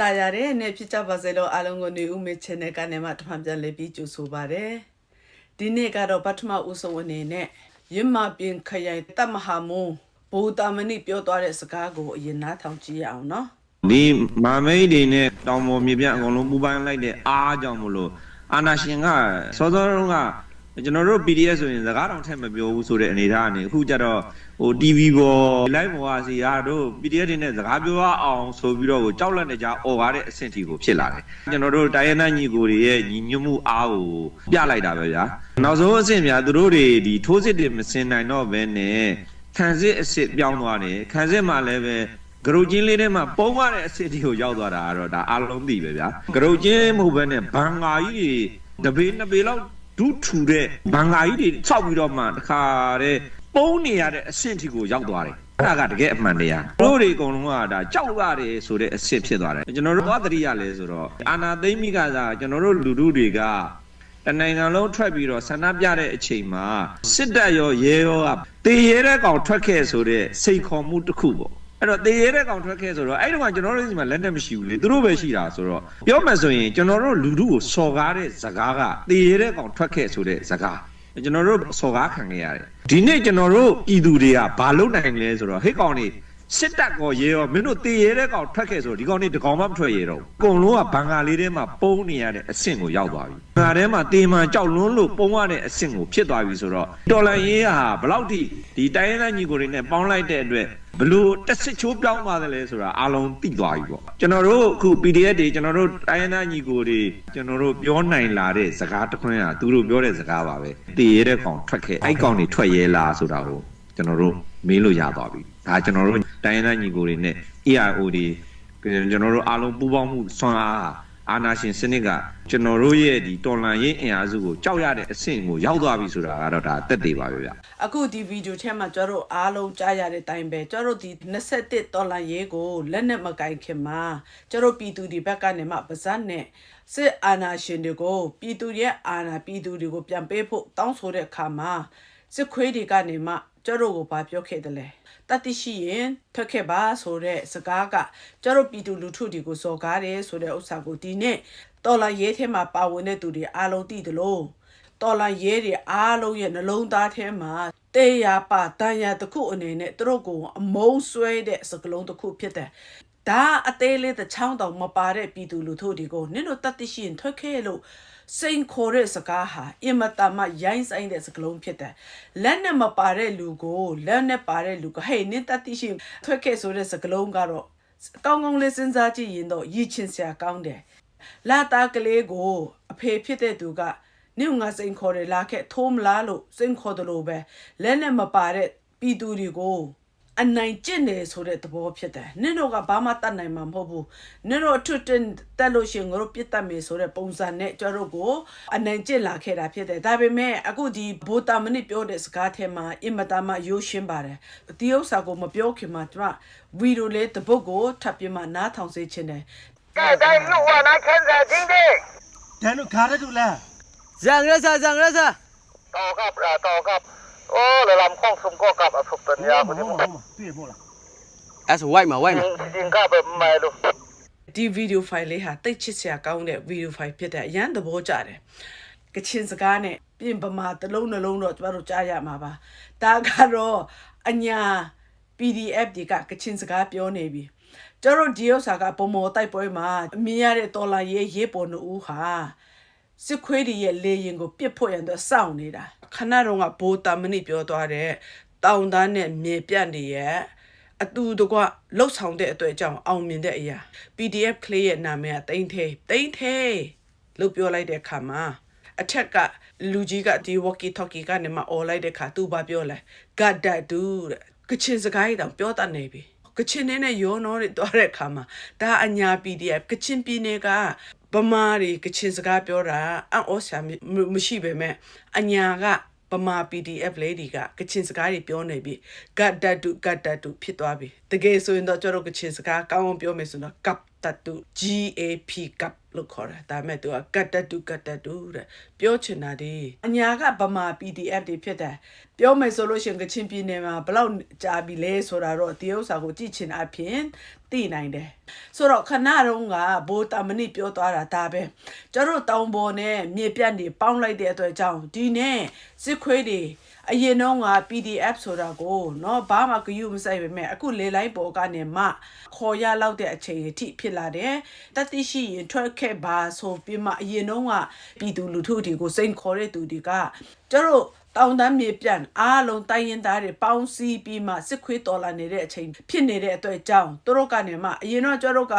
တာရတဲ့နေ့ဖြစ်ကြပါစေလို့အားလုံးကိုနေဦးမေ channel ကနေမှတမန်ပြန်လေးပြီးကြိုဆိုပါရစေဒီနေ့ကတော့ပထမဦးဆုံးအနေနဲ့ရမပြင်ခရိုင်တမဟာမုံဘူတာမဏိပြောသွားတဲ့စကားကိုအရင်နားထောင်ကြည့်ရအောင်နော်ဒီမာမိတ်တွေနဲ့တောင်ပေါ်မြေပြန့်အကုန်လုံးပူပိုင်းလိုက်တဲ့အားကြောင့်မလို့အာနာရှင်ကစောစောတုန်းက ကျွန်တော်တို့ PDF ဆိုရင်စကားတောင်ထက်မပြောဘူးဆိုတဲ့အနေအထားကနေအခုကျတော့ဟို TV ပေါ် live ပေါ်ကစီအားတို့ PDF တွေနဲ့စကားပြောအောင်ဆိုပြီးတော့ကိုကြောက်လန့်နေကြអော်ကားတဲ့အဆင့်ထိကိုဖြစ်လာတယ်ကျွန်တော်တို့တိုင်းရင်းသားညီကိုတွေရဲ့ညီညွတ်မှုအားကိုပြလိုက်တာပဲဗျာနောက်ဆုံးအဆင့်ဗျာသူတို့တွေဒီထိုးစစ်တွေမစင်နိုင်တော့ဘဲနဲ့ခံစစ်အစ်စ်ပြောင်းသွားတယ်ခံစစ်မှာလည်းပဲဂရုချင်းလေးထဲမှာပုံရတဲ့အဆင့်တီကိုရောက်သွားတာကတော့ဒါအလုံးသိပဲဗျာဂရုချင်းမဟုတ်ဘဲနဲ့ဘန်ဂါကြီးတွေတပေနှစ်ပေလောက် ဒုထူတဲ့ဘန်ဂါကြီးတွေစောက်ပြီးတော့မှတခါတဲ့ပုံနေရတဲ့အဆင့်တီကိုရောက်သွားတယ်အဲ့ဒါကတကယ်အမှန်တရားတို့တွေအကုန်လုံးကဒါကြောက်ရတယ်ဆိုတဲ့အဆင့်ဖြစ်သွားတယ်ကျွန်တော်တို့သွားတတိရလဲဆိုတော့အာနာသိမ့်မိကစားကျွန်တော်တို့လူထုတွေကတနိုင်ငံလုံးထွက်ပြီးတော့ဆန္ဒပြတဲ့အချိန်မှာစစ်တပ်ရောရဲရောကတေရဲတဲ့ကောင်ထွက်ခဲ့ဆိုတဲ့စိတ်ခေါ်မှုတစ်ခုပေါ့ အဲ့တော့တေရဲတဲ့ကောင်ထွက်ခဲ့ဆိုတော့အဲ့ဒီကကျွန်တော်တို့ဒီမှာလက်နဲ့မရှိဘူးလေသူတို့ပဲရှိတာဆိုတော့ပြောမှဆိုရင်ကျွန်တော်တို့လူထုကိုစော်ကားတဲ့ဇကားကတေရဲတဲ့ကောင်ထွက်ခဲ့ဆိုတဲ့ဇကားကျွန်တော်တို့စော်ကားခံခဲ့ရတယ်ဒီနေ့ကျွန်တော်တို့ပြည်သူတွေကဘာလုပ်နိုင်လဲဆိုတော့ဟိတ်ကောင်နေ စစ်တပ်ကောရဲရောမင်းတို့တေရဲတဲ့ကောင်ထွက်ခဲ့ဆိုတော့ဒီကောင်နေတကောင်မှမထွက်ရတော့ဘူးအကုန်လုံးကဘန်ကာလေးထဲမှာပုံနေရတဲ့အဆင့်ကိုရောက်သွားပြီဘန်ကာထဲမှာတေမှန်ကြောက်လွန်းလို့ပုံရတဲ့အဆင့်ကိုဖြစ်သွားပြီဆိုတော့တော်လန်ရေးဟာဘယ်လောက်ထိဒီတိုင်းရင်းသားညီကိုတွေနဲ့ပေါင်းလိုက်တဲ့အတွက်ဘလို့တက်စစ်ချိုးပြောင်းသွားတယ်လဲဆိုတာအားလုံးသိသွားပြီပေါ့ကျွန်တော်တို့အခု PDF တွေကျွန်တော်တို့တိုင်းရင်းသားညီကိုတွေကျွန်တော်တို့ပြောနိုင်လာတဲ့စကားတစ်ခွန်းอ่ะသူတို့ပြောတဲ့စကားပါပဲတည်ရတဲ့ကောင်ထွက်ခဲ့အဲ့ကောင်တွေထွက်ရဲလားဆိုတာကိုကျွန်တော်တို့မေးလို့ရသွားပြီ ဒါကျွန်တော်တို့တိုင်းရင်းသားညီကိုတွေနဲ့ EIO တွေကျွန်တော်တို့အားလုံးပူးပေါင်းမှုဆွမ်းအားအာနာရှင်စနစ်ကကျွန်တော်တို့ရဲ့ဒီတော်လန်ရေးအင်အားစုကိုကြောက်ရတဲ့အဆင့်ကိုရောက်သွားပြီဆိုတာကတော့ဒါတက်တည်ပါပဲဗျအခုဒီဗီဒီယိုထဲမှာကျတို့အားလုံးကြားရတဲ့အတိုင်းပဲကျတို့ဒီ21ဒေါ်လာရေးကိုလက်နဲ့မကင်ခင်မှာကျတို့ပြည်သူဒီဘက်ကနေမှပါဇက်နဲ့စစ်အာဏာရှင်တွေကိုပြည်သူရဲ့အာဏာပြည်သူတွေကိုပြန်ပေးဖို့တောင်းဆိုတဲ့အခါမှာစစ်ခွေးတွေကနေမှ ကျတို့ကိုဘာပြောခဲ့တယ်လဲတတိရှိရင်ထွက်ခဲ့ပါဆိုတဲ့စကားကကျတို့ပြည်သူလူထုတွေကိုစော်ကားတယ်ဆိုတဲ့ဥစ္စာကိုဒီနေ့တော်လာရေးထဲမှာပါဝင်တဲ့သူတွေအားလုံးသိတယ်လို့တော်လာရဲတွေအားလုံးရဲ့နှလုံးသားထဲမှာတေးရပါတန်ရတစ်ခုအနေနဲ့သူတို့ကိုအမုန်းဆွဲတဲ့စကလုံးတစ်ခုဖြစ်တယ်။ဒါအသေးလေးတစ်ချောင်းတောင်မပါတဲ့ပြည်သူလူထုတွေကိုနင်တို့တတ်သိရှိရင်ထွက်ခဲ့လို့ စိန်ခေါ်တဲ့စကားဟာအင်မတန်မှရိုင်းဆိုင်တဲ့စကလုံးဖြစ်တယ်။လက်နဲ့မပါတဲ့လူကိုလက်နဲ့ပါတဲ့လူကဟဲ့နင်တတ်သိရှိရင်ထွက်ခဲ့ဆိုတဲ့စကလုံးကတော့ကောင်းကောင်းလေးစဉ်းစားကြည့်ရင်တော့ရည်ချင်စရာကောင်းတယ်။လာတာကလေးကိုအဖေဖြစ်တဲ့သူကနင့်ငါစိန်ခေါ်တယ်လာခဲ့ထိုးမလားလို့စိန်ခေါ်တယ်လို့ပဲလက်နဲ့မပါတဲ့ပြည်သူတွေကို အနိုင်ကျင့်နေဆိုတဲ့သဘောဖြစ်တယ်နင်တို့ကဘာမှတတ်နိုင်မှာမဟုတ်ဘူးနင်တို့အထွတ်တင်တက်လို့ရှိရင်ငါတို့ပြစ်တတ်မယ်ဆိုတဲ့ပုံစံနဲ့ကျွန်တော်ကိုအနိုင်ကျင့်လာခဲ့တာဖြစ်တယ်ဒါပေမဲ့အခုဒီဘိုတာမနစ်ပြောတဲ့စကားထဲမှာအင်မတန်မှရိုးရှင်းပါတယ်ဒီဥစ္စာကိုမပြောခင်မှာကျွန်တော်ဝီလိုလေးတပုတ်ကိုထပ်ပြမနားထောင်စေချင်တယ်ကဲတိုင်းမြို့ဝနာခန်းစားချင်းတဲ့ဒါနုခါရတူလားဇန်ရဆာဇန်ရဆာတော်ခပ်ရာတော်ခပ် โอ้เลยลำคล้องสมก็กับอสุปัญญา ဟို คน မှာ นี้ ဟိုမှာတွေ့မို့လား à số white mà white mà จริงๆก็แบบไม่รู้ ဒီဗီဒီယိုဖိုင်လေးဟာတိတ်ချစ်စရာကောင်းတဲ့ဗီဒီယိုဖိုင်ဖြစ်တဲ့အရန်သဘောကျတယ်။ကချင်စကားနဲ့ပြင်ပမာတစ်လုံးနှလုံးတော့ကျမတို့ကြားရမှာပါ။ဒါကတော့အညာ PDF တွေကကချင်စကားပြောနေပြီ။ကျတို့ဒီဥစ္စာကပုံမော်တိုက်ပွဲမှာအမြင်ရတဲ့တော်လာရေးရေးပေါ်နှူးဟာ စစ်ခွေးတွေရဲ့လေရင်ကိုပြစ်ဖို့ရန်တော့စောင့်နေတာ။ခဏတော့ကဘိုးတာမဏိပြောသွားတဲ့တောင်သားနဲ့မြေပြတ်နေရဲ့အတူတကွလှုပ်ဆောင်တဲ့အတွက်ကြောင့်အောင်မြင်တဲ့အရာ PDF ကလေးရဲ့နာမည်ကတိမ့်သေးတိမ့်သေးလို့ပြောလိုက်တဲ့အခါမှာအထက်ကလူကြီးကဒီ walkie talkie ကနေမှអော်လိုက်တဲ့အခါသူဘာပြောလဲဂတ်ဒတ်ဒူတဲ့ကချင်စကားကြီးတောင်ပြောတတ်နေပြီကချင်နဲ့နဲ့ရောနောတွေတွားတဲ့အခါမှာဒါအညာ PDF ကချင်ပြည်နယ်က ဗမာတွေကချင်စကားပြောတာအံ့ဩစရာမမရှိပဲမဲ့အညာကပမာ PDF လေးတွေကကချင်စကားတွေပြောနေပြီဂတ်တတုဂတ်တတုဖြစ်သွားပြီတကယ်ဆိုရင်တော့ကျွန်တော်ကချင်စကားကောင်းအောင်ပြောမယ်ဆိုတော့ကပ်တတု GAP ကပ် လို့ခေါ်တယ်ဒါပေမဲ့သူကကတ်တတူကတ်တတူတဲ့ပြောချင်တာဒီအညာကဗမာ PDF တွေဖြစ်တယ်ပြောမယ်ဆိုလို့ရှရင်ကချင်ပြည်နယ်မှာဘယ်လောက်ကြာပြီလဲဆိုတာတော့ဒီဥစ္စာကိုကြည့်ချင်အဖြစ်သိနိုင်တယ်ဆိုတော့ခဏတုန်းကဘိုးတမဏိပြောသွားတာဒါပဲကျတို့တောင်ပေါ်နဲ့မြေပြန့်တွေပေါင်းလိုက်တဲ့အတွက်ကြောင့်ဒီနဲ့စစ်ခွေးတွေ အရင်တော့က PDF ဆိုတာကိုเนาะဘာမှဂရုမစိုက်ပေမဲ့အခုလေလိုက်ပေါ်ကနေမှခေါ်ရလောက်တဲ့အချိန်အထိဖြစ်လာတယ်တတိရှိရင်ထွက်ခဲ့ပါဆိုပြီးမှအရင်တော့ကပြည်သူလူထုတွေကိုစိန်ခေါ်တဲ့သူတွေကကျတို့ တောင်တန်းမြေပြန့်အားလုံးတိုင်းရင်သားတွေပေါင်းစည်းပြီးမှစစ်ခွေးတော်လာနေတဲ့အချိန်ဖြစ်နေတဲ့အတွက်ကြောင့်သူတို့ကနေမှအရင်တော့ကျတို့က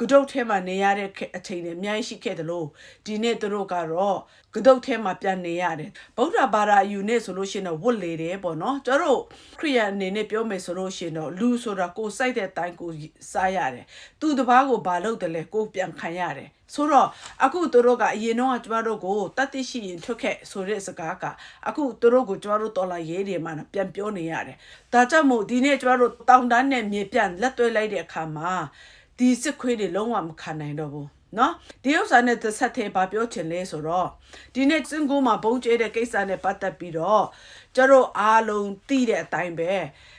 ကဒုတ်ထဲမှာနေရတဲ့အချိန်တွေအများကြီးရှိခဲ့တယ်လို့ဒီနေ့သူတို့ကတော့ကဒုတ်ထဲမှာပြန်နေရတယ်ဗုဒ္ဓဘာသာယူနေဆိုလို့ရှိရင်တော့ဝတ်လေတယ်ပေါ့နော်ကျတို့ခရိယန်အနေနဲ့ပြောမယ်ဆိုလို့ရှိရင်တော့လူဆိုတာကိုယ်စိုက်တဲ့အတိုင်းကိုစားရတယ်သူတစ်ပါးကိုဘာလုပ်တယ်လဲကိုယ်ပြန်ခံရတယ် ဆိုတော့အခုသူတို့ကအရင်တော့ကျမတို့ကိုတတ်သိရှိရင်ထွက်ခဲ့ဆိုတဲ့စကားကအခုသူတို့ကိုကျမတို့တော်လာရေးတွေမှာပြန်ပြောနေရတယ်။ဒါကြောင့်မို့ဒီနေ့ကျမတို့တောင်တန်းနဲ့မြေပြန့်လက်တွဲလိုက်တဲ့အခါမှာဒီစစ်ခွေးတွေလုံးဝမခံနိုင်တော့ဘူး။နော်ဒီဥစ္စာနဲ့သက်ဆက်သေးဘာပြောချင်လဲဆိုတော့ဒီနေ့စင်ကူမှာဘုံကျဲတဲ့ကိစ္စနဲ့ပတ်သက်ပြီးတော့ကျတို့အားလုံးသိတဲ့အတိုင်းပဲ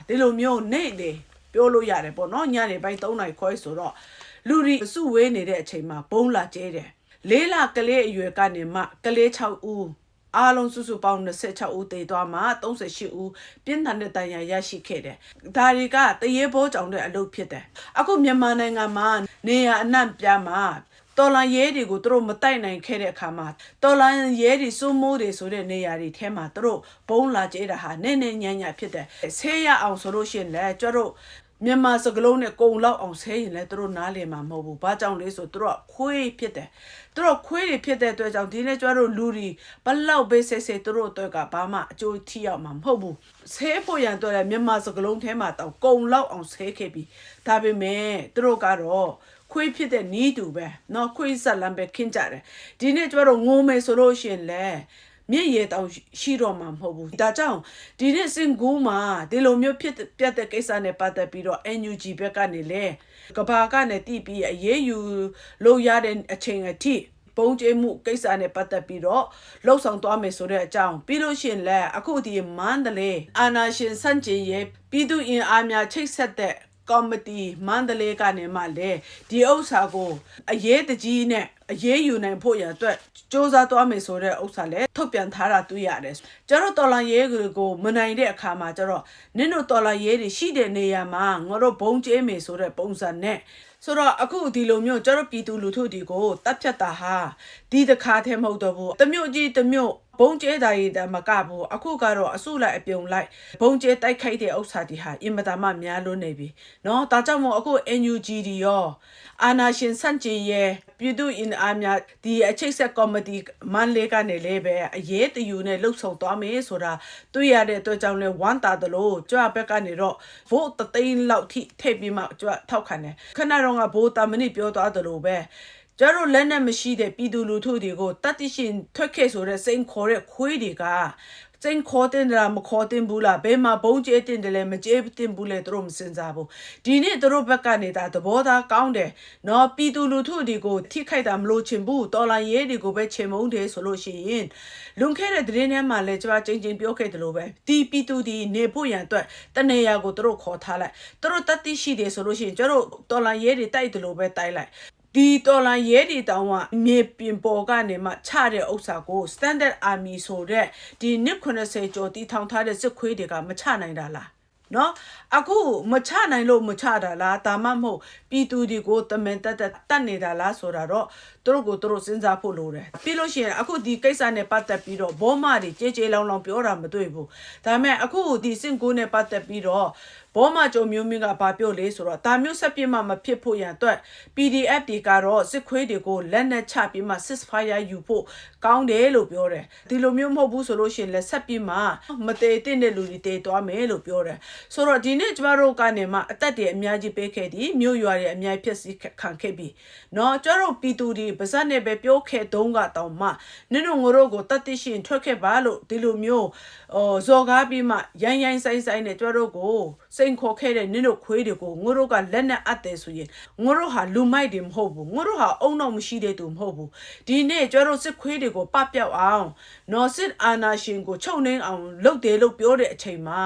ဒီလိုမျိုးနေ့လေပြောလို့ရတယ်ပေါ့နော်ညနေပိုင်း3နိုင်ခွဲဆိုတော့ လူတွေစုဝေးနေတဲ့အချိန်မှာဘုံလာကျဲတယ်လေးလကလေးအရွယ်ကနေမှကလေး6ဦးအားလုံးစုစုပေါင်း26ဦးတေသွားမှ38ဦးပြင်းထန်တဲ့တန်ရာရရှိခဲ့တယ်။ဒါတွေကတရေဘောကြောင့်တဲ့အလုပ်ဖြစ်တယ်။အခုမြန်မာနိုင်ငံမှာနေရအနှံ့ပြားမှာတော်လန်ရဲတွေကိုသူတို့မတိုက်နိုင်ခဲ့တဲ့အခါမှာတော်လန်ရဲတွေစိုးမိုးတွေဆိုတဲ့နေရာတွေထဲမှာသူတို့ဘုံလာကျဲတာဟာနည်းနည်းညံ့ညံ့ဖြစ်တယ်။ဆေးရအောင်ဆိုလို့ရှိရင်လည်းကျတို့ မြန်မာစကလုံးနဲ့ကုံလောက်အောင်ဆဲရင်လည်းသူတို့နားလည်မှာမဟုတ်ဘူး။ဘာကြောင့်လဲဆိုသူတို့ကခွေးဖြစ်တယ်။သူတို့ခွေးတွေဖြစ်တဲ့အတွက်ကြောင့်ဒီနေ့ကျတို့လူတွေဘလောက်ပဲဆဲဆဲသူတို့အတွက်ကဘာမှအကျိုးထိရောက်မှာမဟုတ်ဘူး။ဆဲဖို့ရန်အတွက်လည်းမြန်မာစကလုံးထဲမှာတောင်ကုံလောက်အောင်ဆဲခဲ့ပြီ။ဒါပေမဲ့သူတို့ကတော့ခွေးဖြစ်တဲ့နီးတူပဲเนาะခွေးဆက်လမ်းပဲခင်းကြတယ်။ဒီနေ့ကျတို့ငိုမယ်ဆိုလို့ရှိရင်လည်း မြင့်ရတောင်ရှိတော့မှာမဟုတ်ဘူးဒါကြောင့်ဒီနေ့စင်ကူးမှာဒီလိုမျိုးဖြစ်ပြတ်တဲ့ကိစ္စနဲ့ပတ်သက်ပြီးတော့ NUG ဘက်ကနေလဲကဘာကနေတီးပြီးအရေးယူလို့ရတဲ့အချိန်အထိပုံကျမှုကိစ္စနဲ့ပတ်သက်ပြီးတော့လှုပ်ဆောင်သွားမယ်ဆိုတဲ့အကြောင်းပြီးလို့ရှိရင်လည်းအခုဒီမန္တလေးအာနာရှင်စန့်ကျင်ရဲ့ပြည်သူအင်အားများချိတ်ဆက်တဲ့ ကော်မတီမန္တလေးကနေမှလည်းဒီဥစ္စာကိုအရေးတကြီးနဲ့အရေးယူနိုင်ဖို့ရအတွက်စ조사သွားမယ်ဆိုတဲ့ဥစ္စာလည်းထုတ်ပြန်ထားတာတွေ့ရတယ်ကျတော့တော်လာရေးကိုမနိုင်တဲ့အခါမှာကျတော့နင်တို့တော်လာရေးတွေရှိတဲ့နေရာမှာငါတို့ဘုံကျဲမယ်ဆိုတဲ့ပုံစံနဲ့ဆိုတော့အခုဒီလိုမျိုးကျတော့ပြည်သူလူထုတွေကိုတတ်ဖြတ်တာဟာဒီတစ်ခါတည်းမဟုတ်တော့ဘူးတမျိုးကြီးတမျိုး ဘုံကျဲတာရည်တမကဘူးအခုကတော့အစုလိုက်အပြုံလိုက်ဘုံကျဲတိုက်ခိုက်တဲ့ဥစ္စာတွေဟာအင်မတန်မှများလွန်းနေပြီနော်ဒါကြောင့်မို့အခု NUG တွေရောအာနာရှင်စန့်ကျင်ရဲ့ပြည်သူအင်အားများဒီအခြေဆက်ကော်မတီမန်လေးကနေလည်းပဲအရေးတယူနဲ့လှုပ်ဆောင်သွားမယ်ဆိုတာတွေ့ရတဲ့အတွက်ကြောင့်လဲဝမ်းသာတယ်လို့ကြွဘက်ကနေတော့ vote တသိန်းလောက်ထိထည့်ပြီးမှကြွထောက်ခံတယ်ခဏတော့ကဗိုလ်တာမနစ်ပြောသွားတယ်လို့ပဲ ကျတို့လက်နဲ့မရှိတဲ့ပြည်သူလူထုတွေကိုတတ်သိရှင်ထွက်ခဲ့ဆိုတဲ့စိန်ခေါ်တဲ့ခွေးတွေကစိန်ခေါ်တင်တယ်လားမခေါ်တင်ဘူးလားဘယ်မှာဘုံကျဲတင်တယ်လဲမကျဲတင်ဘူးလဲသူတို့မစင်စားဘူးဒီနေ့သူတို့ဘက်ကနေတာသဘောသားကောင်းတယ်နော်ပြည်သူလူထုတွေကိုထိခိုက်တာမလို့ချင်ဘူးတော်လိုင်းရဲတွေကိုပဲချေမုန်းတယ်ဆိုလို့ရှိရင်လွန်ခဲ့တဲ့သတင်းထဲမှာလည်းကျွန်မချင်းချင်းပြောခဲ့တယ်လို့ပဲဒီပြည်သူဒီနေဖို့ရန်အတွက်တနေရာကိုသူတို့ခေါ်ထားလိုက်သူတို့တတ်သိရှိတယ်ဆိုလို့ရှိရင်ကျတို့တော်လိုင်းရဲတွေတိုက်တယ်လို့ပဲတိုက်လိုက် ဒီတော်လိုင်းရဲဒီတောင်ကမြေပြင်ပေါ်ကနေမှချတဲ့ဥစ္စာကို standard army ဆိုတဲ့ဒီနှစ်80ကျော်တီထောင်ထားတဲ့စစ်ခွေးတွေကမချနိုင်တာလားနော်အခုမချနိုင်လို့မချတာလားဒါမှမဟုတ်ပြည်သူတွေကိုတမင်တက်တက်တတ်နေတာလားဆိုတာတော့သူတို့ကိုသူတို့စဉ်းစားဖို့လိုတယ်ပြီးလို့ရှိရင်အခုဒီကိစ္စနဲ့ပတ်သက်ပြီးတော့ဘောမတွေကြေကြေလောင်လောင်ပြောတာမတွေ့ဘူးဒါပေမဲ့အခုဒီစင်ကိုနဲ့ပတ်သက်ပြီးတော့ဘောမကြုံမျိုးမင်းကဘာပြောလဲဆိုတော့ဒါမျိုးဆက်ပြစ်မှမဖြစ်ဖို့ရန်အတွက် PDF တွေကတော့စစ်ခွေးတွေကိုလက်နက်ချပြီးမှ ceasefire ယူဖို့ကောင်းတယ်လို့ပြောတယ်ဒီလိုမျိုးမဟုတ်ဘူးဆိုလို့ရှိရင်လက်ဆက်ပြစ်မှမတည်တဲ့လူတွေတည်သွားမယ်လို့ပြောတယ်ဆိုတော့ဒီနေ့ကျမတို့ကနေမှအသက်တွေအများကြီးပေးခဲ့သည်မြို့ရွာတွေအများကြီးဖြစ်စီခံခဲ့ပြီเนาะကျမတို့ပြည်သူတွေပါဇက်နဲ့ပဲပြောခဲ့တုံးကတောင်မှနင်တို့ငိုတို့ကိုတတ်သိရှင်ထွက်ခဲ့ပါလို့ဒီလိုမျိုးဟိုဇော်ကားပြီးမှရိုင်းရိုင်းဆိုင်ဆိုင်နဲ့ကျမတို့ကို စစိန်ခေါ်ခဲ့တဲ့နင်တို့ခွေးတွေကိုငါတို့ကလက်နဲ့အပ်တယ်ဆိုရင်ငါတို့ဟာလူမိုက်တွေမဟုတ်ဘူးငါတို့ဟာအုံတော့မရှိတဲ့သူမဟုတ်ဘူးဒီနေ့ကျတို့စစ်ခွေးတွေကိုပပြောက်အောင်နော်စစ်အာနာရှင်ကိုချုပ်နှင်းအောင်လုပ်တယ်လို့ပြောတဲ့အချိန်မှာ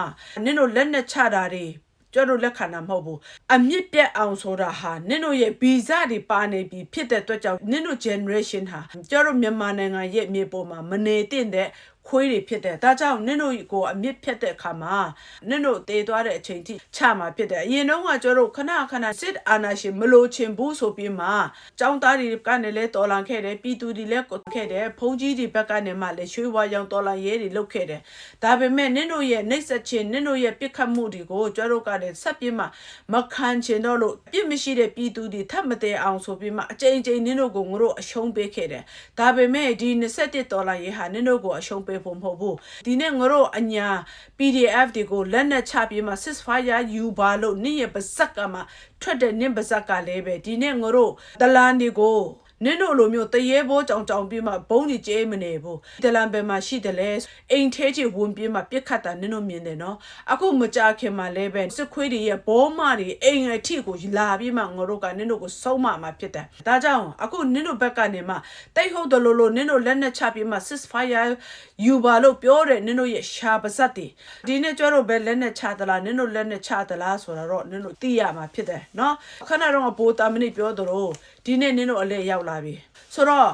နင်တို့လက်နဲ့ချတာတွေကျွန်တော်လက်ခံတာမဟုတ်ဘူးအမြင့်ပြတ်အောင်ဆိုတာဟာနင်တို့ရဲ့ဗီဇတွေပါနေပြီဖြစ်တဲ့အတွက်ကြောင့်နင်တို့ generation ဟာကျွန်တော်မြန်မာနိုင်ငံရဲ့မြေပေါ်မှာမနေသင့်တဲ့ ခွေးတွေဖြစ်တယ်ဒါကြောင့်နင်တို့ကိုအမြင့်ဖြတ်တဲ့အခါမှာနင်တို့တည်သွားတဲ့အချိန်ထိချမှာဖြစ်တယ်အရင်တော့ကကျွန်တော်ခဏခဏစစ်အာဏာရှင်မလို့ချင်ဘူးဆိုပြီးမှចောင်းသားတွေကနေလဲတော်လန်ခဲ့တယ်ပြည်သူတွေလည်းကိုခဲ့တယ်ဖုန်ကြီးတွေဘက်ကနေမှလည်းရွှေဝါရောင်တော်လန်ရဲတွေလုပ်ခဲ့တယ်ဒါပေမဲ့နင်တို့ရဲ့နှိပ်စက်ခြင်းနင်တို့ရဲ့ပြစ်ခတ်မှုတွေကိုကျွန်တော်ကလည်းဆက်ပြီးမှမခံချင်တော့လို့ပြစ်မရှိတဲ့ပြည်သူတွေထပ်မတည်အောင်ဆိုပြီးမှအကြိမ်ကြိမ်နင်တို့ကိုငါတို့အရှုံးပေးခဲ့တယ်ဒါပေမဲ့ဒီ27ဒေါ်လာရေဟာနင်တို့ကိုအရှုံးပေးဖို့မဟုတ်ဘူးဒီနေ့ငါတို့အညာ PDF တွေကိုလက်နက်ချပြီးမှ ceasefire ယူပါလို့နင့်ရဲ့ပါဇက်ကမှထွက်တဲ့နင့်ပါဇက်ကလည်းပဲဒီနေ့ငါတို့တလန်တွေကို နင်တို့လိုမျိုးတရေဘောကြောင်ကြောင်ပြီးမှဘုံကြီးကျဲမနေဘူးတလန်ဘယ်မှာရှိတယ်လဲအိမ်ထဲကြီးဝင်ပြီးမှပြစ်ခတ်တာနင်တို့မြင်တယ်နော်အခုမကြခင်မှာလည်းပဲစစ်ခွေးတွေရဲ့ဘောမတွေအိမ်အထိကိုလာပြီးမှငါတို့ကနင်တို့ကိုစုံမမှာဖြစ်တယ်ဒါကြောင့်အခုနင်တို့ဘက်ကနေမှတိတ်ဟုတ်တယ်လို့လို့နင်တို့လက်နဲ့ချပြီးမှ ceasefire ယူပါလို့ပြောတယ်နင်တို့ရဲ့ရှာပါဇက်တွေဒီနေ့ကျတော့ဘယ်လက်နဲ့ချသလားနင်တို့လက်နဲ့ချသလားဆိုတာတော့နင်တို့သိရမှာဖြစ်တယ်နော်ခဏတော့ဘိုးတာမနစ်ပြောသလို ဒီနေ့နင်တို့အလဲရောက်လာပြီဆိုတော့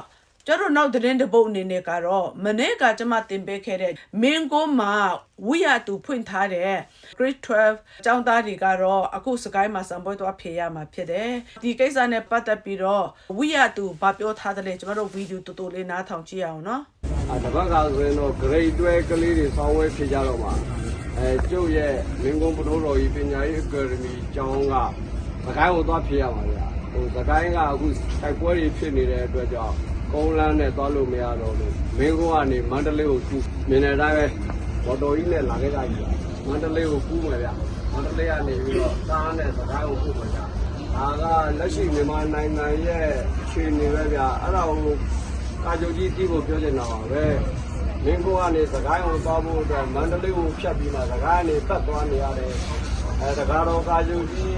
ကျတော့နောက်သတင်းတစ်ပုတ်အနေနဲ့ကတော့မနေ့ကကျွန်မတင်ပေးခဲ့တဲ့မင်းကိုမှာဝိရတူဖွင့်ထားတဲ့ grade 12ကျောင်းသားတွေကတော့အခုစကိုင်းမှာစံပွဲသွားဖြေရမှာဖြစ်တယ်ဒီကိစ္စနဲ့ပတ်သက်ပြီးတော့ဝိရတူဘာပြောထားတယ်လဲကျွန်တော်တို့ဗီဒီယိုတူတူလေးနားထောင်ကြည့်အောင်နော်အဲတပတ်ကဆိုရင်တော့ grade 12ကလေးတွေစောင်းဝဲဖြစ်ကြတော့မှာအဲကျုပ်ရဲ့မင်းကုန်းပထိုးတော်ကြီးပညာရေး academy ကျောင်းကစကိုင်းကိုသွားဖြစ်ရမှာဗျာ ဟိုစကိုင်းကအခုတိုက်ပွဲတွေဖြစ်နေတဲ့အတွက်ကြောင့်ကုန်းလန်းနဲ့သွားလို့မရတော့လို့မင်းကုန်းကနေမန္တလေးကိုကူးမြင်တဲ့အတိုင်းပဲဘော်တော်ကြီးနဲ့လာခဲ့ကြပြီမန္တလေးကိုကူးမယ်ဗျာမန္တလေးကနေပြီးတော့သားနဲ့စကိုင်းကိုကူးမယ်ဗျာဒါကလက်ရှိမြန်မာနိုင်ငံရဲ့အခြေအနေပဲဗျာအဲ့ဒါကိုကာကြုံကြီးတီးဖို့ပြောနေတာပါပဲမင်းကိုကနေစကိုင်းကိုသွားဖို့အတွက်မန္တလေးကိုဖြတ်ပြီးမှစကိုင်းကနေပတ်သွားနေရတယ်အဲတကားတော့ကာကြုံကြီး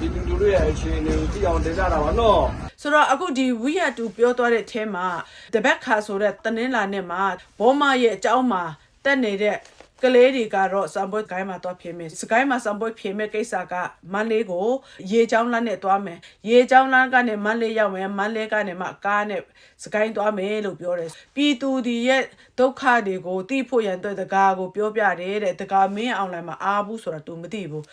ဒီလူတို့ရဲ့အခြေအနေကိုသိအောင်တင်ကြတာပါနော်ဆိုတော့အခုဒီ we are to ပြောသွားတဲ့အထဲမှာတပတ်ခါဆိုတဲ့တနင်္လာနေ့မှာဘောမရဲ့အကြောင်းမှာတက်နေတဲ့ကလေးတွေကတော့စံပွဲကိုင်းမှာတော့ဖြေမယ်စကိုင်းမှာစံပွဲဖြေမယ်ကိစ္စကမန်လေးကိုရေချောင်းလမ်းနဲ့သွားမယ်ရေချောင်းလမ်းကနေမန်လေးရောက်မယ်မန်လေးကနေမှကားနဲ့စကိုင်းသွားမယ်လို့ပြောတယ်ပြည်သူတွေရဲ့ဒုက္ခတွေကိုသိဖို့ရန်အတွက်တကားကိုပြောပြတယ်တဲ့တကားမင်းအွန်လိုင်းမှာအားဘူးဆိုတာ तू မသိဘူး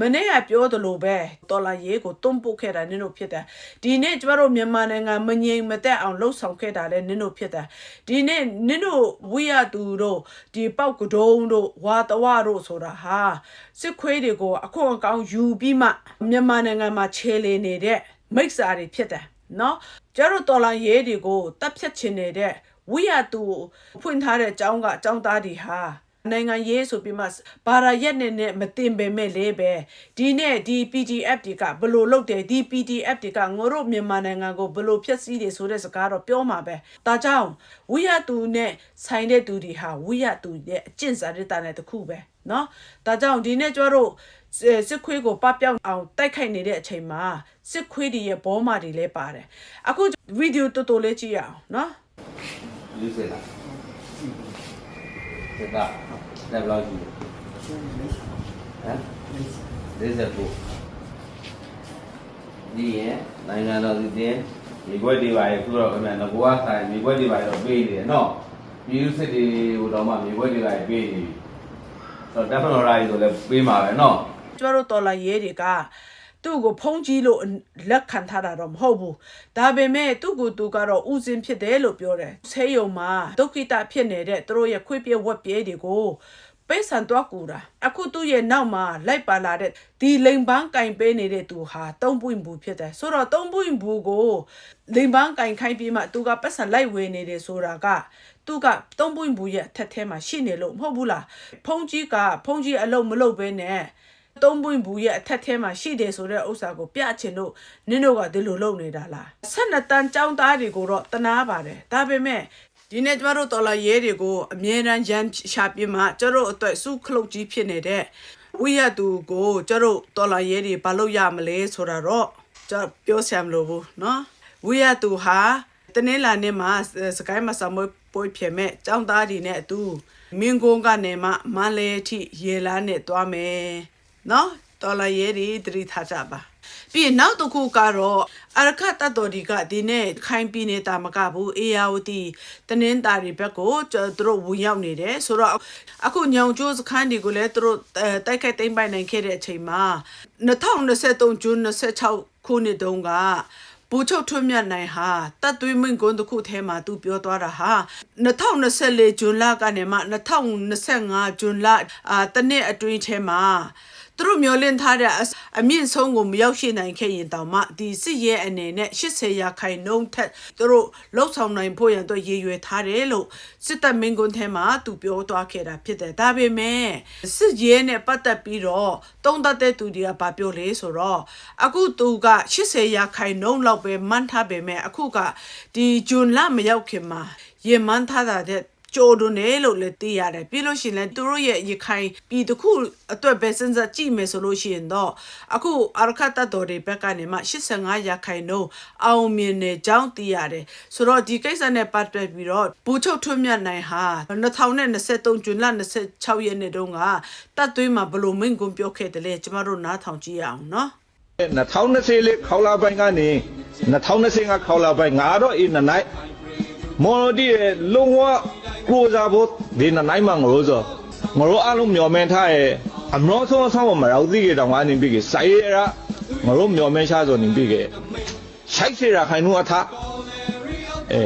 မနေ့ကပြောသလိုပဲတော်လာရေးကိုတွန်းပုတ်ခဲ့တာနင်တို့ဖြစ်တယ်ဒီနေ့ကျမတို့မြန်မာနိုင်ငံမငြိမ်မသက်အောင်လှုပ်ဆောင်ခဲ့တာလည်းနင်တို့ဖြစ်တယ်ဒီနေ့နင်တို့ဝိရသူတို့ဒီပောက်ကဒုံတို့ဝါတဝတို့ဆိုတာဟာစစ်ခွေးတွေကိုအခွင့်အကောင်းယူပြီးမှမြန်မာနိုင်ငံမှာခြေလေနေတဲ့မိစ္ဆာတွေဖြစ်တယ်နော်ကျတို့တော်လာရေးတွေကိုတပ်ဖြတ်ချင်နေတဲ့ဝိရသူဖွင့်ထားတဲ့အကြောင်းကအကြောင်းသားတွေဟာ နိုင်ငံရေးဆိုပြီးမှဘာသာရက်နဲ့နဲ့မတင်ပေမဲ့လေပဲဒီနဲ့ဒီ PDF တွေကဘလို့လုပ်တယ်ဒီ PDF တွေကငိုတို့မြန်မာနိုင်ငံကိုဘလို့ဖျက်ဆီးတယ်ဆိုတဲ့စကားတော့ပြောမှာပဲဒါကြောင့်ဝိယသူနဲ့ဆိုင်တဲ့သူတွေဟာဝိယသူရဲ့အကျင့်စာရတာနဲ့တခုပဲเนาะဒါကြောင့်ဒီနေ့ကျတို့စစ်စစ်ခွေးကိုပပျောက်အောင်တိုက်ခိုက်နေတဲ့အချိန်မှာစစ်ခွေးတွေရဲ့ဘောမာတွေလည်းပါတယ်အခုဗီဒီယိုတော်တော်လေးကြည့်ရအောင်เนาะ လေးစက်လား စက်ကလက်ဘလောက်ရှိလဲဟမ်လေးစက်ကိုဒီရင်နိုင်ငံတော်စီတင်မြေခွက်တွေပါရဲ့ခုတော့ခင်ဗျာငကွာဆိုင်မြေခွက်တွေပါတော့ပေးနေတယ်နော်ပြည်သူစစ်တွေဟိုတော့မှမြေခွက်တွေပါပေးနေပြီဆိုတော့တက်ဖနော်ရာကြီးဆိုလည်းပေးမှာပဲနော်ကျမတို့တော်လာရဲတွေက သူ့ကိုဖုံးကြီးလို့လက်ခံထားတာတော့မဟုတ်ဘူးဒါပေမဲ့သူ့ကိုသူကတော့ဥစဉ်ဖြစ်တယ်လို့ပြောတယ်ဆေးရုံမှာဒုက္ခိတဖြစ်နေတဲ့သူတို့ရဲ့ခွေးပြဲဝက်ပြဲတွေကိုပေးဆန်တော့ကူတာအခုသူ့ရဲ့နောက်မှာလိုက်ပါလာတဲ့ဒီလိန်ပန်းကင်ပေးနေတဲ့သူဟာတုံးပွင့်ဘူးဖြစ်တယ်ဆိုတော့တုံးပွင့်ဘူးကိုလိန်ပန်းကင်ခိုင်းပြီးမှသူကပတ်စံလိုက်ဝေနေတယ်ဆိုတာကသူကတုံးပွင့်ဘူးရဲ့အထက်ထဲမှာရှိနေလို့မဟုတ်ဘူးလားဖုံးကြီးကဖုံးကြီးအလုံးမလုပ်ဘဲနဲ့ သုံးပွင့်ဘူးရဲ့အထက်ထဲမှာရှိတယ်ဆိုတဲ့ဥစ္စာကိုပြချင်လို့နင်တို့ကဒီလိုလုပ်နေတာလားဆက်နှစ်တန်းចောင်းသားတွေကိုတော့တနာပါတယ်ဒါပေမဲ့ဒီနေ့ကျမတို့တော်လာရဲတွေကိုအမြဲတမ်းရန်ရှာပြမှကျတို့အတွက်စုခလုတ်ကြီးဖြစ်နေတဲ့ ဝိယသူကိုကျတို့တော်လာရဲတွေဘာလို့ရမလဲဆိုတာတော့ကျပြောဆရာမလို့ဘူးเนาะဝိယသူဟာတနင်္လာနေ့မှာစကိုင်းမဆာမွေးပွေးဖြစ်မဲ့ចောင်းသားတွေနဲ့အတူမင်းကုန်းကနေမှမန္တလေးအထိရေလားနဲ့တွားမယ် နော်တော်လာရဲတွေတတိထားကြပါပြီးရင်နောက်တစ်ခုကတော့အရခတ်တတော်ဒီကဒီနေ့ခိုင်းပြီးနေတာမကဘူးအေယာဝတီတနင်္သာရီဘက်ကိုသူတို့ဝင်ရောက်နေတယ်ဆိုတော့အခုညောင်ကျိုးစခန်းတွေကိုလည်းသူတို့တိုက်ခိုက်သိမ်းပိုက်နိုင်ခဲ့တဲ့အချိန်မှာ2023ဇွန်26ခုနှစ်တုန်းကဘူချုပ်ထွတ်မြတ်နိုင်ဟာတတ်သွေးမင်းကွန်းတစ်ခုထဲမှာသူပြောသွားတာဟာ2024ဇွန်လကနေမှ2025ဇွန်လအာတနှစ်အတွင်းထဲမှာ သူတို့မျောလင့်ထားတဲ့အစအမြင့်ဆုံးကိုမရောက်ရှိနိုင်ခဲ့ရင်တောင်မှဒီစစ်ရဲအနေနဲ့80ရာခိုင်နှုန်းထက်သူတို့လှုပ်ဆောင်နိုင်ဖို့ရန်အတွက်ရည်ရွယ်ထားတယ်လို့စစ်တပ်မင်းကွန်းထဲမှာသူပြောသွားခဲ့တာဖြစ်တယ်ဒါပေမဲ့စစ်ရဲနဲ့ပတ်သက်ပြီးတော့တုံးသက်တဲ့သူတွေကဘာပြောလဲဆိုတော့အခုသူက80ရာခိုင်နှုန်းလောက်ပဲမှန်းထားပေမဲ့အခုကဒီဂျွန်လမရောက်ခင်မှာရေမှန်းထားတာတဲ့ ကြိုးတွနေလို့လည်းသိရတယ်ပြီးလို့ရှိရင်လည်းသူတို့ရဲ့ရခိုင်ပြည်တစ်ခုအတွက်ပဲစဉ်းစားကြည့်မယ်ဆိုလို့ရှိရင်တော့အခုအာရခတ်တတ်တော်တွေဘက်ကနေမှ85ရာခိုင်နှုန်းအောင်မြင်နေကြောင်းသိရတယ်ဆိုတော့ဒီကိစ္စနဲ့ပတ်သက်ပြီးတော့ဘူချုပ်ထွန်းမြတ်နိုင်ဟာ2023ဇွန်လ26ရက်နေ့တုန်းကတတ်သွေးမှာဘလို့မင်းကွန်ပြောခဲ့တယ်လေကျမတို့နားထောင်ကြည့်ရအောင်နော်2020လေးခေါလာပိုင်းကနေ2020ကခေါလာပိုင်းငါတော့အင်းနိုင် မော်ဒီရဲ့လုံဝကလိုစားဖို့ဒီနိုင်မှာငလို့ဆိုငရောအလုံးမျောမင်းထားရဲ့အမရောဆုံးဆောင်မရောက်သေးကြတော့ငါနေပြီကစိုက်ရငရောမျောမင်းရှာဆိုနေပြီကရှိုက်စီရခိုင်နူအထအဲ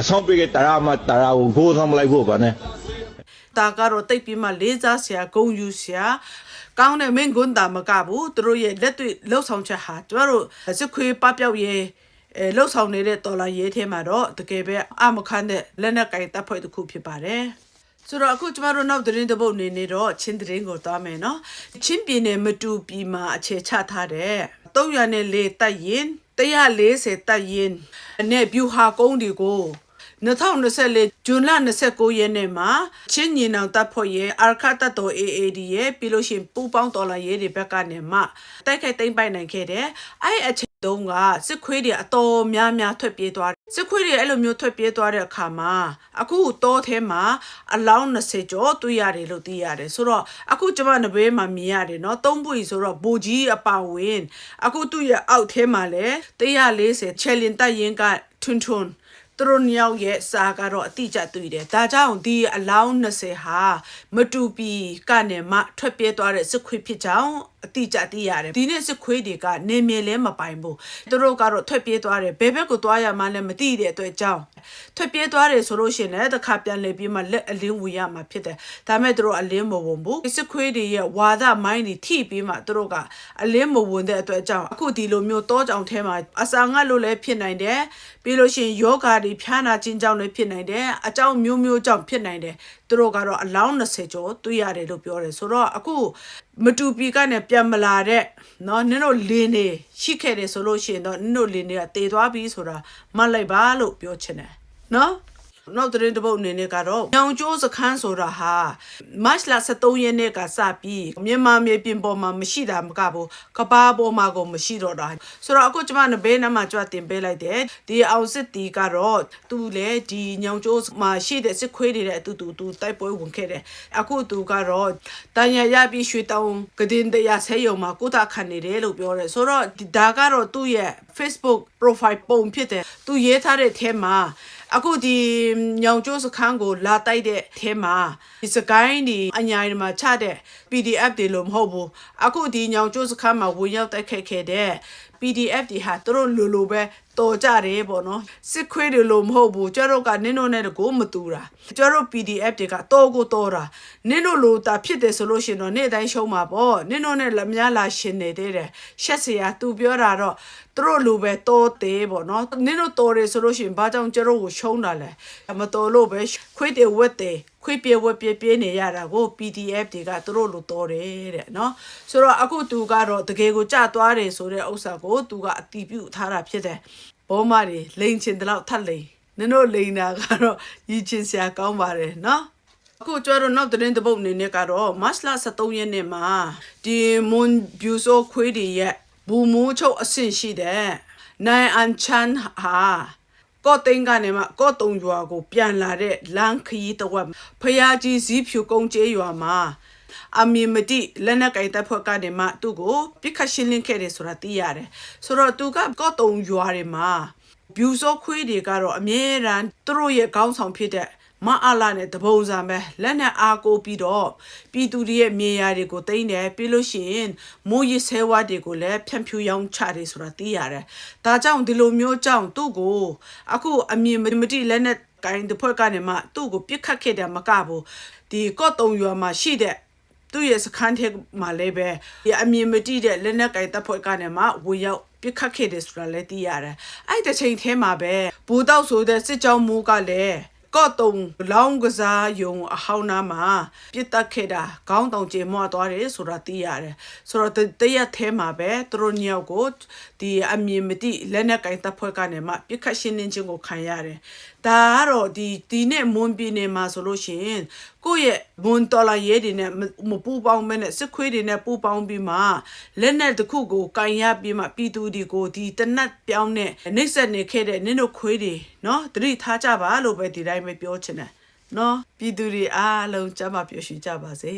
အဆောင်ပြီကတရာမတရာကိုဂိုးဆောင်မလိုက်ဖို့ပါနဲ့တာကတော့တိတ်ပြီးမှလေးစားဆရာဂုံယူဆရာကောင်းတဲ့မင်းကွန်းတာမကဘူးသူတို့ရဲ့လက်တွေ့လှုပ်ဆောင်ချက်ဟာကျမတို့စစ်ခွေးပပျောက်ရဲ့ အဲလှုပ်ဆောင်နေတဲ့တော်လာရေးထဲမှာတော့တကယ်ပဲအမခန်းတဲ့လက်နက်ကင်တပ်ဖွဲ့တစ်ခုဖြစ်ပါတယ်ဆိုတော့အခုကျမတို့နောက်သတင်းတစ်ပုဒ်နေနေတော့ချင်းသတင်းကိုသွားမယ်နော်ချင်းပြည်နယ်မတူပြည်မှာအခြေချထားတဲ့304တပ်ရင်140တပ်ရင်နဲ့ဗျူဟာကုန်းတွေကို2024ဇွန်လ29ရက်နေ့မှာချင်းညီနောင်တပ်ဖွဲ့ရဲ့အာခတ်တပ်တော် AAD ရဲ့ပြီးလို့ရှရင်ပူပေါင်းတော်လာရေးတွေဘက်ကနေမှတိုက်ခိုက်သိမ်းပိုက်နိုင်ခဲ့တယ်။အဲ့အချိန် တုန်းကစစ်ခွေးတွေအတော်များများထွက်ပြေးသွားတယ်။စစ်ခွေးတွေအဲ့လိုမျိုးထွက်ပြေးသွားတဲ့အခါမှာအခုတောထဲမှာအလောင်း20ကျော်တွေ့ရတယ်လို့သိရတယ်။ဆိုတော့အခုကျမနဘေးမှာမြင်ရတယ်နော်။သုံးပွေဆိုတော့ဘူကြီးအပါဝင်အခုသူ့ရဲ့အောက်ထဲမှာလည်း140ချယ်လင်တပ်ရင်ကထွန်းထွန်းသူတို့နှစ်ယောက်ရဲ့စာကတော့အတိအကျတွေ့တယ်။ဒါကြောင့်ဒီအလောင်း20ဟာမတူပီကနေမှထွက်ပြေးသွားတဲ့စစ်ခွေးဖြစ်ကြောင်း အတိအကျသိရတယ်။ဒီနေ့စစ်ခွေးတွေကနေမြေလဲမပိုင်ဘူး။သူတို့ကတော့ထွက်ပြေးသွားတယ်။ဘယ်ဘက်ကိုသွားရမှန်းလည်းမသိတဲ့အတွက်ကြောင့်ထွက်ပြေးသွားတယ်ဆိုလို့ရှိရင်လည်းတစ်ခါပြန်လည်ပြီးမှလက်အလင်းဝင်ရမှာဖြစ်တယ်။ဒါမဲ့သူတို့အလင်းမဝင်ဘူး။စစ်ခွေးတွေရဲ့ဝါဒမိုင်းတွေထိပြီးမှသူတို့ကအလင်းမဝင်တဲ့အတွက်ကြောင့်အခုဒီလိုမျိုးတောကြောင်ထဲမှာအစာငတ်လို့လည်းဖြစ်နိုင်တယ်။ပြီးလို့ရှိရင်ယောဂါတွေဖျားနာခြင်းကြောင့်လည်းဖြစ်နိုင်တယ်။အကြောင်းမျိုးမျိုးကြောင့်ဖြစ်နိုင်တယ်။ သူတို့ကတော့အလောင်း20ကျော်တွေ့ရတယ်လို့ပြောတယ်ဆိုတော့အခုမတူပီကနေပြန်မလာတဲ့เนาะနင်တို့လင်းနေရှိခဲ့တယ်ဆိုလို့ရှိရင်တော့နင်တို့လင်းတွေကတည်သွားပြီဆိုတာမှတ်လိုက်ပါလို့ပြောချင်တယ်เนาะ နောက်တဲ့တစ်ပုတ်အနေနဲ့ကတော့ညောင်ကျိုးစခန်းဆိုတာဟာမတ်လ23ရက်နေ့ကစပြီးမြန်မာမြေပြင်ပေါ်မှာမရှိတာမကဘူးကဘာပေါ်မှာကိုမရှိတော့တာဆိုတော့အခုကျမနဘေးနားမှာကြွတင်ပေးလိုက်တယ်ဒီအောင်စစ်တီကတော့သူလေဒီညောင်ကျိုးမှာရှိတဲ့စစ်ခွေးတွေတဲ့အတူတူသူတိုက်ပွဲဝင်ခဲ့တယ်အခုသူကတော့တန်ရရပြီးရွှေတောင်ကဒင်းတရားဆဲယုံမှာကိုတာခံနေတယ်လို့ပြောတယ်ဆိုတော့ဒီဒါကတော့သူ့ရဲ့ Facebook profile ပုံဖြစ်တယ်သူရေးထားတဲ့ထဲမှာ အခုဒီညောင်ကျိုးစခန်းကိုလာတိုက်တဲ့အဲမှာဒီစကိုင်းဒီအညာတွေမှာချတဲ့ PDF တွေလို့မဟုတ်ဘူးအခုဒီညောင်ကျိုးစခန်းမှာဝင်ရောက်တိုက်ခတ်ခဲ့တဲ့ PDF တွေဟာသူတို့လိုလိုပဲတော်ကြတယ်ပေါ့နော်စစ်ခွေးတွေလို့မဟုတ်ဘူးကျတို့ကနင်းတို့နဲ့တကိုမတူတာကျတို့ PDF တွေကတော်ကိုတော်တာနင်းတို့လိုတာဖြစ်တယ်ဆိုလို့ရှိရင်တော့နေ့တိုင်းရှုံးမှာပေါ့နင်းတို့နဲ့လက်များလာရှင်နေသေးတယ်ရှက်စရာသူပြောတာတော့သူတို့လိုပဲတော်သေးပေါ့နော်နင်းတို့တော်တယ်ဆိုလို့ရှိရင်ဘာကြောင့်ကျတို့ကိုရှုံးတာလဲမတော်လို့ပဲခွေးတွေဝက်တယ် ခွေးပြေဝက်ပြေးပြေးနေရတာကို PDF တွေကသူတို့လိုတော်တယ်တဲ့နော်ဆိုတော့အခုသူကတော့တကယ်ကိုကြသွားတယ်ဆိုတဲ့ဥစ္စာကိုသူကအတီးပြုတ်ထားတာဖြစ်တယ်ဘောမတွေလိန်ချင်တဲ့လောက်ထပ်လိန်နင်တို့လိန်တာကတော့ရည်ချင်စရာကောင်းပါတယ်နော်အခုကျတော့နောက်သတင်းတစ်ပုတ်အနေနဲ့ကတော့မတ်လ23ရက်နေ့မှာဒီမွန်ဘျူဆိုခွေးတွေရဲ့ဘူမိုးချုပ်အဆင့်ရှိတဲ့နိုင်အန်ချန်ဟာ ကော့တိန်ကနေမှကော့တုံရွာကို ပြန်လာတဲ့လမ်းခရီးတစ်ဝက်ဖျားကြီးဇီးဖြူကုန်းကျေးရွာမှာအမီမတိလက်နက်ကိုင်တပ်ဖွဲ့ကနေမှသူ့ကိုပြစ်ခတ်ရှင်းလင်းခဲ့တယ်ဆိုတာသိရတယ်ဆိုတော့သူကကော့တုံရွာတွေမှာဗျူစောခွေးတွေကတော့အမြဲတမ်းသူတို့ရဲ့ခေါင်းဆောင်ဖြစ်တဲ့ မအားလာနဲ့တပုံစံပဲလက်နဲ့အားကိုပြီးတော့ပြည်သူတွေရဲ့မြေယာတွေကိုတိမ့်တယ်ပြီးလို့ရှိရင်မိုးရစ်ဆဲဝါးတွေကိုလည်းဖြန့်ဖြူးရောင်းချတယ်ဆိုတာသိရတယ်။ဒါကြောင့်ဒီလိုမျိုးကြောင့်သူ့ကိုအခုအမြင်မတိလက်နဲ့ကိုင်းတစ်ဖွဲ့ကနေမှသူ့ကိုပြစ်ခတ်ခဲ့တယ်မကဘူးဒီကော့တုံရွာမှာရှိတဲ့သူ့ရဲ့စခန်းထဲမှာလည်းပဲဒီအမြင်မတိတဲ့လက်နက်ကင်တပ်ဖွဲ့ကနေမှဝေရောက်ပြစ်ခတ်ခဲ့တယ်ဆိုတာလည်းသိရတယ်။အဲ့တစ်ချိန်ထဲမှာပဲဘူတောက်ဆိုတဲ့စစ်ကြောင်းမူကလည်း ကော့တုံလောင်းကစားယုံအဟောင်းနာမှာပြစ်တက်ခဲ့တာခေါင်းတောင်ကျေမွားသွားတယ်ဆိုတာသိရတယ်။ဆိုတော့တရက်ထဲမှာပဲသူတို့ညောက်ကိုဒီအမြင်မတိလက်နက်ကင်တပ်ဖွဲ့ကနေမှပြစ်ခတ်ရှင်းလင်းခြင်းကိုခံရတယ်။ဒါကတော့ဒီဒီနဲ့မွန်ပြည်နယ်မှာဆိုလို့ရှိရင် ကိုယ့်ရဲ့မွန်တော်လာရဲတွေနဲ့မမပူပေါင်းမဲနဲ့စစ်ခွေးတွေနဲ့ပူပေါင်းပြီးမှလက်နက်တစ်ခုကိုကင်ရပြီးမှပြည်သူတွေကိုဒီတနတ်ပြောင်းနဲ့နှိမ့်ဆက်နေခဲ့တဲ့နင်တို့ခွေးတွေနော်တတိထားကြပါလို့ပဲဒီတိုင်းပဲပြောချင်တယ်နော်ပြည်သူတွေအားလုံးကြမ်းမပျော်ရွှင်ကြပါစေ